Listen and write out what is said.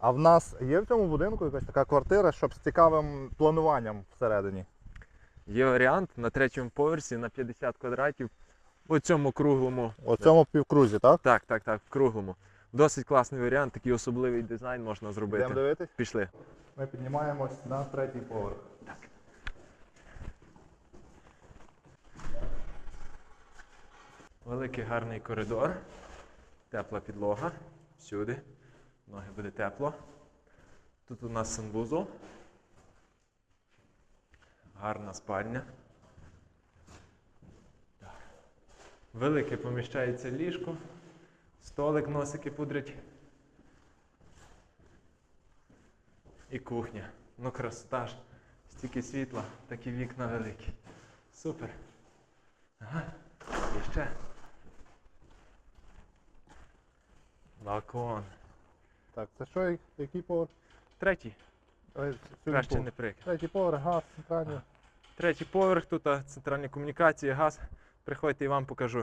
А в нас є в цьому будинку якась така квартира, щоб з цікавим плануванням всередині. Є варіант на третьому поверсі на 50 квадратів у цьому круглому. У цьому півкрузі, так? Так, так, так, в круглому. Досить класний варіант, такий особливий дизайн можна зробити. Йдемо дивитись. Пішли. Ми піднімаємось на третій поверх. Великий гарний коридор, тепла підлога. Всюди. Ноги буде тепло. Тут у нас санвузол. Гарна спальня. Велике поміщається ліжко. Столик, носики пудрять. І кухня. Ну, красота ж. Стільки світла, такі вікна великі. Супер. Ага. І ще. Балкон. Так, це що, який поверх? Третій. Ой, Краще поверх. не прик. Третій поверх, газ, центральний. Третій поверх, тут а, центральні комунікації, газ. Приходьте і вам покажу.